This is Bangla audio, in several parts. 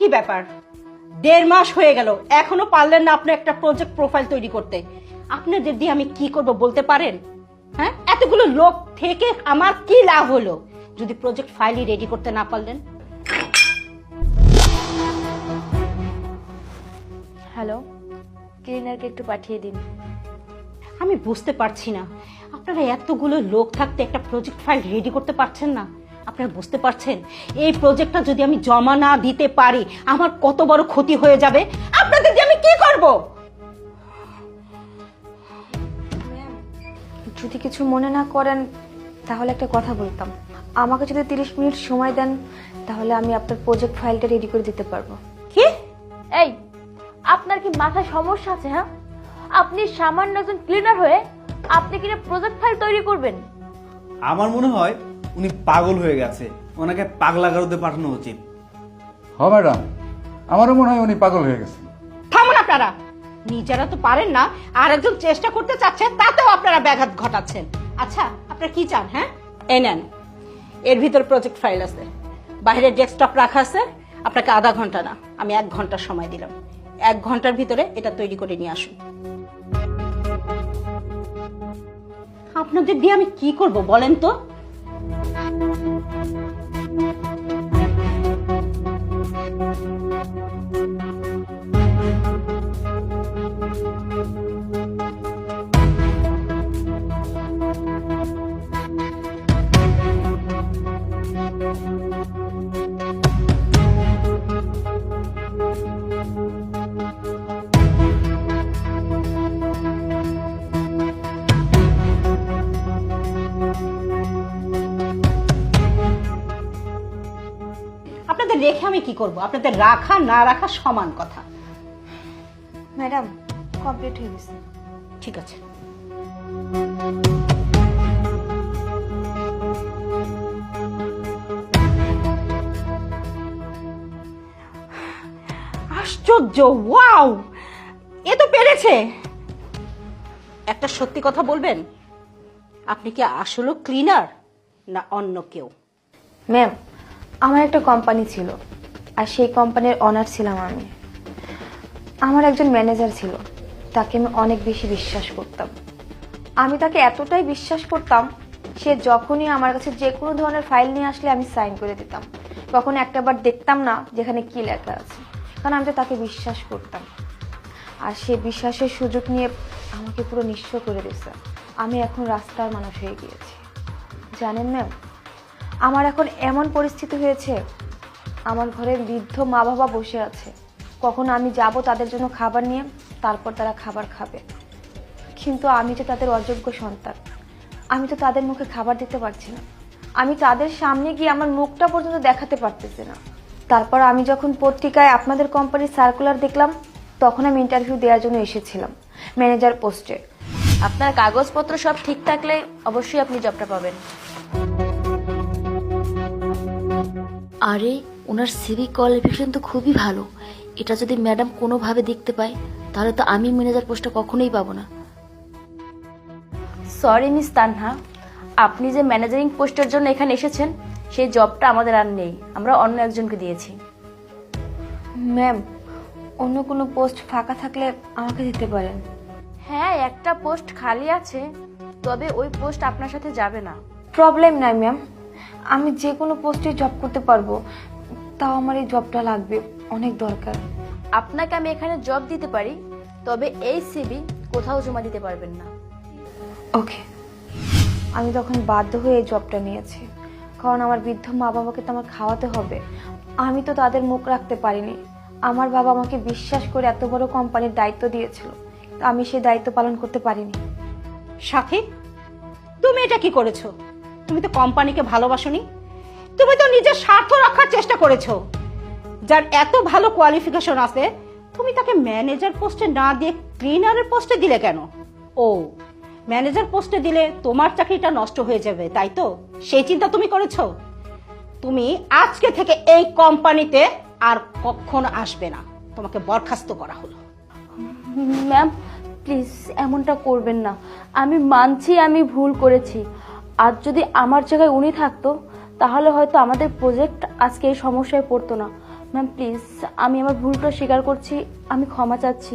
কি ব্যাপার? দেড় মাস হয়ে গেল এখনও পারলেন না আপনি একটা প্রজেক্ট প্রোফাইল তৈরি করতে। আপনাদের দিয়ে আমি কি করব বলতে পারেন? হ্যাঁ? এতগুলো লোক থেকে আমার কি লাভ হলো? যদি প্রজেক্ট ফাইলই রেডি করতে না পারলেন। হ্যালো ক্লিনারকে একটু পাঠিয়ে দিন। আমি বুঝতে পারছি না। আপনারা এতগুলো লোক থাকতে একটা প্রজেক্ট ফাইল রেডি করতে পারছেন না। আপনারা বুঝতে পারছেন? এই প্রজেক্টটা যদি আমি জমা না দিতে পারি আমার কত বড় ক্ষতি হয়ে যাবে? আপনাদের দিয়ে আমি কি করব? যদি কিছু মনে না করেন তাহলে একটা কথা বলতাম। আমাকে যদি তিরিশ মিনিট সময় দেন তাহলে আমি আপনার প্রজেক্ট ফাইলটা রেডি করে দিতে পারব। কি? এই আপনার কি মাথায় সমস্যা আছে হ্যাঁ? আপনি সামান্য একজন ক্লিনার হয়ে আপনি কিনা প্রজেক্ট ফাইল তৈরি করবেন? আমার মনে হয় উনি পাগল হয়ে গেছে। ওনাকে পাগলা গারদে পাঠানো উচিত। হ ম্যাডাম। আমারও মনে হয় উনি পাগল হয়ে গেছেন। থামুন আপনারা। নিজেরা তো পারেন না আর একজন চেষ্টা করতে চাচ্ছেন তাতেও আপনারা ব্যাঘাত ঘটাচ্ছেন। আচ্ছা আপনারা কি চান হ্যাঁ? এই নেন। এর ভিতর প্রজেক্ট ফাইল আছে। বাইরে ডেস্কটপ রাখা আছে। আপনাকে আধা ঘণ্টা না আমি এক ঘণ্টা সময় দিলাম। এক ঘণ্টার ভিতরে এটা তৈরি করে নিয়ে আসুন। আপনাদের দিয়ে আমি কি করব বলেন তো? আপনাদের রেখে আমি কি করব? আপনাদের রাখা না রাখা সমান কথা। ম্যাডাম কমপ্লিট হয়ে গেছে। ঠিক আছে। আশ্চর্য ওয়াও! এ তো পেরেছে। একটা সত্যি কথা বলবেন? আপনি কি আসলে ক্লিনার না অন্য কেউ? ম্যাম আমার একটা কোম্পানি ছিল, আর সেই কোম্পানির অনার ছিলাম আমি। আমার একজন ম্যানেজার ছিল, তাকে আমি অনেক বেশি বিশ্বাস করতাম। আমি তাকে এতটাই বিশ্বাস করতাম, সে যখনই আমার কাছে যে কোনো ধরনের ফাইল নিয়ে আসলে আমি সাইন করে দিতাম। কখনো একটাবার দেখতাম না যেখানে কি লেখা আছে, কারণ আমি তো তাকে বিশ্বাস করতাম। আর সে বিশ্বাসের সুযোগ নিয়ে আমাকে পুরো নিঃস্ব করে দিয়েছে। আমি এখন রাস্তার মানুষ হয়ে গিয়েছি। জানেন ম্যাম আমার এখন এমন পরিস্থিতি হয়েছে, আমার ঘরে বৃদ্ধ মা বাবা বসে আছে। কখন আমি যাব তাদের জন্য খাবার নিয়ে, তারপর তারা খাবার খাবে। কিন্তু আমি তো তাদের অযোগ্য সন্তান, আমি তো তাদের মুখে খাবার দিতে পারছি না। আমি তাদের সামনে গিয়ে আমার মুখটা পর্যন্ত দেখাতে পারতেছি না। তারপর আমি যখন পত্রিকায় আপনাদের কোম্পানির সার্কুলার দেখলাম, তখন আমি ইন্টারভিউ দেওয়ার জন্য এসেছিলাম ম্যানেজার পোস্টে আপনার কাগজপত্র সব ঠিক থাকলে অবশ্যই আপনি জবটা পাবেন। আরে ওনার সিভি কোয়ালিফিকেশন তো খুবই ভালো। এটা যদি ম্যাডাম কোনোভাবে দেখতে পায় তাহলে তো আমি ম্যানেজার পোস্টটা কখনোই পাবো না। Sorry miss Tanha. আপনি যে ম্যানেজারিং পোস্টের জন্য এখানে এসেছেন সেই জবটা আমাদের আর নেই। আমরা অন্য একজনকে দিয়েছি। ম্যাম অন্য কোনো পোস্ট ফাঁকা থাকলে আমাকে দিতে পারেন। হ্যাঁ একটা পোস্ট খালি আছে তবে ওই পোস্ট আপনার সাথে যাবে না। প্রবলেম নাই ম্যাম আমি যে কোনো পোস্টে জব করতে পারব তাও আমার এই জবটা লাগবে অনেক দরকার। আপনাকে আমি এখানে জব দিতে পারি তবে এই সিবি কোথাও জমা দিতে পারবেন না। ওকে আমি তখন বাধ্য হয়ে এই জবটা নিয়েছি। কারণ আমার বৃদ্ধ মা বাবাকে তো আমার খাওয়াতে হবে। আমি তো তাদের মুখ রাখতে পারিনি। আমার বাবা আমাকে বিশ্বাস করে এত বড় কোম্পানির দায়িত্ব দিয়েছিল। তো আমি সেই দায়িত্ব পালন করতে পারিনি। সাথী তুমি এটা কি করেছ? তুমি তো কোম্পানিকে ভালোবাসোনি। তুমি তো নিজের স্বার্থ রক্ষার চেষ্টা করেছ। যার এত ভালো কোয়ালিফিকেশন আছে, তুমি তাকে ম্যানেজার পোস্টে না দিয়ে ক্লিনারের পোস্টে দিলে কেন? ও ম্যানেজার পোস্টে দিলে তোমার চাকরিটা নষ্ট হয়ে যাবে, তাই তো? সেই চিন্তা তুমি করেছ? তুমি আজকে থেকে এই কোম্পানিতে আর কখনো আসবে না। তোমাকে বরখাস্ত করা হলো। ম্যাম প্লিজ এমনটা করবেন না। আমি মানছি, আমি ভুল করেছি। আর যদি আমার জায়গায় উনি থাকতো তাহলে হয়তো আমাদের প্রজেক্ট আজকে এই সমস্যায় পড়তো না। ম্যাম প্লিজ আমি আমার ভুলটা স্বীকার করছি আমি ক্ষমা চাচ্ছি।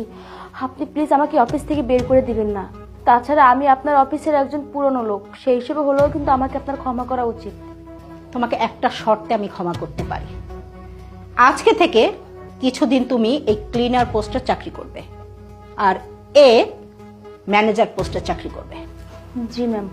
আপনি প্লিজ আমাকে অফিস থেকে বের করে দিবেন না। তাছাড়া আমি আপনার অফিসের একজন পুরনো লোক সেই হিসেবে হলেও কিন্তু আমাকে আপনার ক্ষমা করা উচিত। তোমাকে একটা শর্তে আমি ক্ষমা করতে পারি। আজকে থেকে কিছুদিন তুমি এই ক্লিনার পোস্টে চাকরি করবে আর এ ম্যানেজার পোস্টে চাকরি করবে। জি ম্যাম